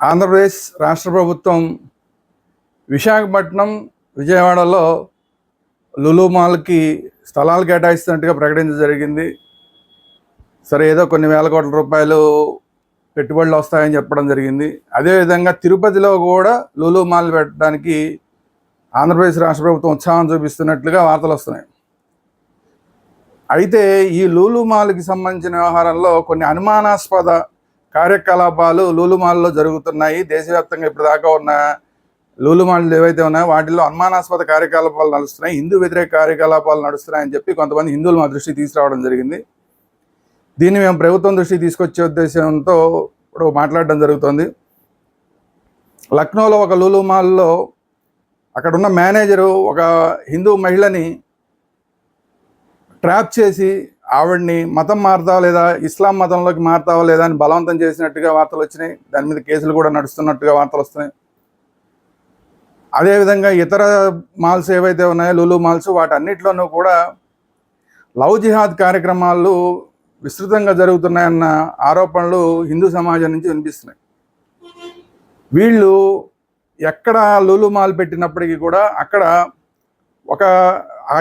ఆంధ్రప్రదేశ్ రాష్ట్ర ప్రభుత్వం విశాఖపట్నం విజయవాడలో లులు మాల్కి స్థలాలు కేటాయిస్తున్నట్టుగా ప్రకటించడం జరిగింది. సరే ఏదో కొన్ని వేల కోట్ల రూపాయలు పెట్టుబడులు వస్తాయని చెప్పడం జరిగింది. అదేవిధంగా తిరుపతిలో కూడా లులు మాల్ పెట్టడానికి ఆంధ్రప్రదేశ్ రాష్ట్ర ప్రభుత్వం ఉత్సాహం చూపిస్తున్నట్లుగా వార్తలు వస్తున్నాయి. అయితే ఈ లూలు మాల్కి సంబంధించిన వ్యవహారంలో కొన్ని అనుమానాస్పద కార్యకలాపాలు లూలుమాల్లో జరుగుతున్నాయి. దేశవ్యాప్తంగా ఇప్పటిదాకా ఉన్న లూలుమాల్లో ఏవైతే ఉన్నాయో వాటిల్లో అనుమానాస్పద కార్యకలాపాలు నడుస్తున్నాయి. హిందూ వ్యతిరేక కార్యకలాపాలు నడుస్తున్నాయని చెప్పి కొంతమంది హిందువులు మా దృష్టికి తీసుకురావడం జరిగింది. దీన్ని మేము ప్రభుత్వం దృష్టికి తీసుకొచ్చే ఉద్దేశంతో ఇప్పుడు మాట్లాడడం జరుగుతుంది. లక్నోలో ఒక లూలుమాల్లో అక్కడున్న మేనేజరు ఒక హిందూ మహిళని ట్రాప్ చేసి ఆవిడ్ని మతం మారుతావా లేదా ఇస్లాం మతంలోకి మారుతావా లేదా అని బలవంతం చేసినట్టుగా వార్తలు వచ్చినాయి. దాని మీద కేసులు కూడా నడుస్తున్నట్టుగా వార్తలు వస్తున్నాయి. అదేవిధంగా ఇతర మాల్స్ ఏవైతే ఉన్నాయో లులు మాల్స్ వాటన్నిటిలోనూ కూడా లవ్ జిహాద్ కార్యక్రమాలు విస్తృతంగా జరుగుతున్నాయన్న ఆరోపణలు హిందూ సమాజం నుంచి వినిపిస్తున్నాయి. వీళ్ళు ఎక్కడ లులు మాల్ పెట్టినప్పటికీ కూడా అక్కడ ఒక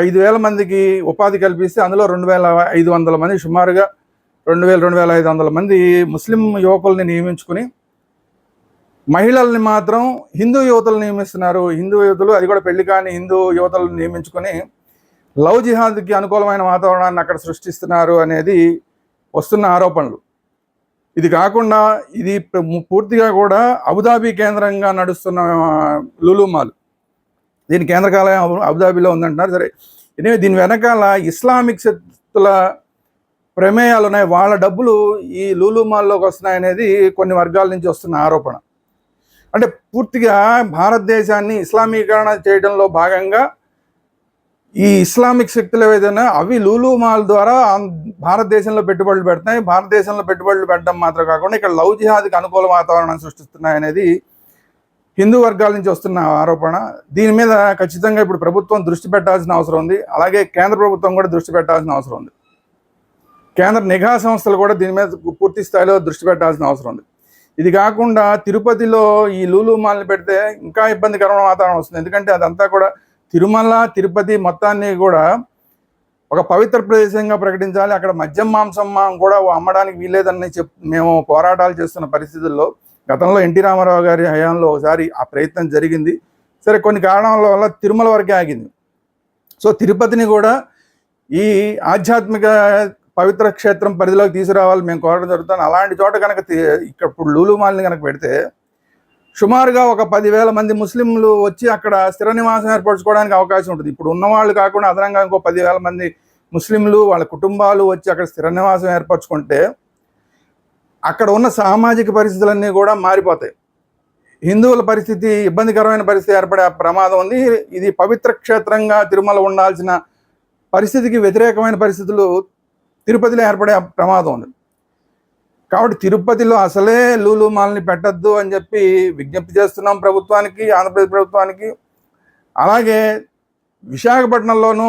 ఐదు వేల మందికి ఉపాధి కల్పిస్తే అందులో రెండు వేల ఐదు వందల మంది సుమారుగా రెండు వేల రెండు వేల ఐదు వందల మంది ముస్లిం యువకుల్ని నియమించుకుని మహిళల్ని మాత్రం హిందూ యువతలు నియమిస్తున్నారు. హిందూ యువతలు అది కూడా పెళ్ళి కాని హిందూ యువతలను నియమించుకొని లవ్ జిహాద్కి అనుకూలమైన వాతావరణాన్ని అక్కడ సృష్టిస్తున్నారు అనేది వస్తున్న ఆరోపణలు. ఇది కాకుండా ఇది పూర్తిగా కూడా అబుదాబీ కేంద్రంగా నడుస్తున్న లులుమాలు. దీని కేంద్ర కాలయం అబుదాబిలో ఉందంటున్నారు. సరే ఎనివే దీని వెనకాల ఇస్లామిక్ శక్తుల ప్రమేయాలు ఉన్నాయి. వాళ్ళ డబ్బులు ఈ లూలుమాల్లోకి వస్తున్నాయి అనేది కొన్ని వర్గాల నుంచి వస్తున్న ఆరోపణ. అంటే పూర్తిగా భారతదేశాన్ని ఇస్లామీకరణ చేయడంలో భాగంగా ఈ ఇస్లామిక్ శక్తులు ఏదైనా అవి లూలు మాల్ ద్వారా భారతదేశంలో పెట్టుబడులు పెడుతున్నాయి. భారతదేశంలో పెట్టుబడులు పెట్టడం మాత్రం కాకుండా ఇక్కడ లవ్ జిహాద్కి అనుకూల వాతావరణం సృష్టిస్తున్నాయి అనేది హిందూ వర్గాల నుంచి వస్తున్న ఆరోపణ. దీని మీద ఖచ్చితంగా ఇప్పుడు ప్రభుత్వం దృష్టి పెట్టాల్సిన అవసరం ఉంది. అలాగే కేంద్ర ప్రభుత్వం కూడా దృష్టి పెట్టాల్సిన అవసరం ఉంది. కేంద్ర నిఘా సంస్థలు కూడా దీని మీద పూర్తి స్థాయిలో దృష్టి పెట్టాల్సిన అవసరం ఉంది. ఇది కాకుండా తిరుపతిలో ఈ లూలు మాల్ని పెడితే ఇంకా ఇబ్బందికరమైన వాతావరణం వస్తుంది. ఎందుకంటే అదంతా కూడా తిరుమల తిరుపతి మొత్తాన్ని కూడా ఒక పవిత్ర ప్రదేశంగా ప్రకటించాలి. అక్కడ మద్యం మాంసం కూడా అమ్మడానికి వీల్లేదని చెప్ మేము పోరాటాలు చేస్తున్న పరిస్థితుల్లో గతంలో ఎన్టీ రామారావు గారి హయాంలో ఒకసారి ఆ ప్రయత్నం జరిగింది. సరే కొన్ని కారణాల వల్ల తిరుమల వరకే ఆగింది. సో తిరుపతిని కూడా ఈ ఆధ్యాత్మిక పవిత్ర క్షేత్రం పరిధిలోకి తీసుకురావాలి మేము కోరడం జరుగుతుంది. అలాంటి చోట కనుక ఇక్కడ ఇప్పుడు లూలు మాల్ని కనుక పెడితే సుమారుగా ఒక పదివేల మంది ముస్లింలు వచ్చి అక్కడ స్థిర నివాసం ఏర్పరచుకోవడానికి అవకాశం ఉంటుంది. ఇప్పుడు ఉన్నవాళ్ళు కాకుండా అదనంగా ఇంకో పదివేల మంది ముస్లింలు వాళ్ళ కుటుంబాలు వచ్చి అక్కడ స్థిర నివాసం ఏర్పరచుకుంటే అక్కడ ఉన్న సామాజిక పరిస్థితులన్నీ కూడా మారిపోతాయి. హిందువుల పరిస్థితి ఇబ్బందికరమైన పరిస్థితి ఏర్పడే ప్రమాదం ఉంది. ఇది పవిత్ర క్షేత్రంగా తిరుమల ఉండాల్సిన పరిస్థితికి వ్యతిరేకమైన పరిస్థితులు తిరుపతిలో ఏర్పడే ప్రమాదం ఉంది. కాబట్టి తిరుపతిలో అసలే లూలు మాల్ని పెట్టద్దు అని చెప్పి విజ్ఞప్తి చేస్తున్నాం ప్రభుత్వానికి ఆంధ్రప్రదేశ్ ప్రభుత్వానికి. అలాగే విశాఖపట్నంలోనూ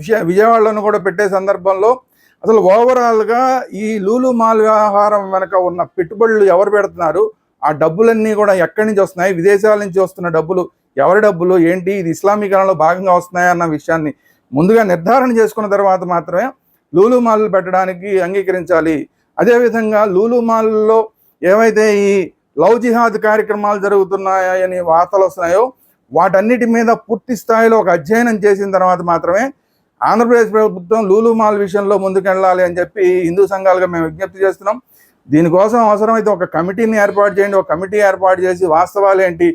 విశా విజయవాడలోనూ కూడా పెట్టే సందర్భంలో అసలు ఓవరాల్గా ఈ లూలు మాల్ వ్యవహారం వెనక ఉన్న పెట్టుబడులు ఎవరు పెడుతున్నారు? ఆ డబ్బులన్నీ కూడా ఎక్కడి నుంచి వస్తున్నాయి? విదేశాల నుంచి వస్తున్న డబ్బులు ఎవరి డబ్బులు? ఏంటి? ఇది ఇస్లామీకరణలో భాగంగా వస్తున్నాయా అన్న విషయాన్ని ముందుగా నిర్ధారణ చేసుకున్న తర్వాత మాత్రమే లూలు మాల్ పెట్టడానికి అంగీకరించాలి. అదేవిధంగా లూలు మాల్లో ఏవైతే ఈ లవ్ జిహాద్ కార్యక్రమాలు జరుగుతున్నాయని వార్తలు వస్తున్నాయో వాటన్నిటి మీద పూర్తి స్థాయిలో ఒక అధ్యయనం చేసిన తర్వాత మాత్రమే ఆంధ్రప్రదేశ్ ప్రభుత్వం లూలు మాల్ విషయంలో ముందుకెళ్ళాలి అని చెప్పి హిందూ సంఘాలుగా మేము విజ్ఞప్తి చేస్తున్నాం. దీనికోసం అవసరమైతే ఒక కమిటీని ఏర్పాటు చేయండి. ఒక కమిటీ ఏర్పాటు చేసి వాస్తవాలు ఏంటి?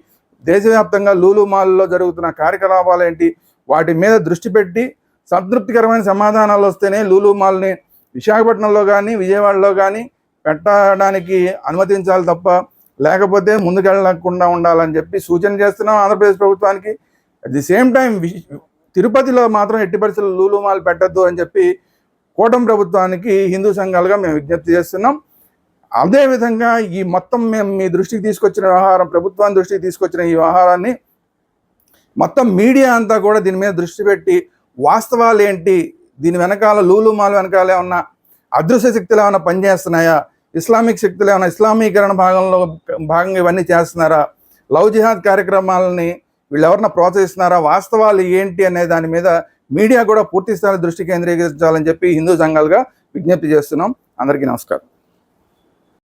దేశవ్యాప్తంగా లూలు మాల్లో జరుగుతున్న కార్యకలాపాలు ఏంటి? వాటి మీద దృష్టి పెట్టి సంతృప్తికరమైన సమాధానాలు వస్తేనే లూలు మాల్ని విశాఖపట్నంలో కానీ విజయవాడలో కానీ పెట్టడానికి అనుమతించాలి తప్ప లేకపోతే ముందుకెళ్ళకుండా ఉండాలని చెప్పి సూచన చేస్తున్నాం ఆంధ్రప్రదేశ్ ప్రభుత్వానికి. అట్ ది సేమ్ టైం తిరుపతిలో మాత్రం ఎట్టి పరిస్థితుల్లో లూలుమాలు పెట్టద్దు అని చెప్పి కూటమి ప్రభుత్వానికి హిందూ సంఘాలుగా మేము విజ్ఞప్తి చేస్తున్నాం. అదేవిధంగా ఈ మొత్తం మేము మీ దృష్టికి తీసుకొచ్చిన వ్యవహారం ప్రభుత్వాన్ని దృష్టికి తీసుకొచ్చిన ఈ వ్యవహారాన్ని మొత్తం మీడియా అంతా కూడా దీని మీద దృష్టి పెట్టి వాస్తవాలు ఏంటి? దీని వెనకాల లూలుమాలు వెనకాల ఏమన్నా అదృశ్య శక్తులు ఏమైనా పనిచేస్తున్నాయా? ఇస్లామిక్ శక్తులు ఏమైనా ఇస్లామీకరణ భాగంలో భాగంగా ఇవన్నీ చేస్తున్నారా? లవ్ జిహాద్ కార్యక్రమాలని వీళ్ళు ఎవరన్నా ప్రోత్సహిస్తున్నారా? వాస్తవాలు ఏంటి అనే దాని మీద మీడియా కూడా పూర్తి స్థాయి దృష్టి కేంద్రీకరించాలని చెప్పి హిందూ సంఘాలుగా విజ్ఞప్తి చేస్తున్నాం. అందరికీ నమస్కారం.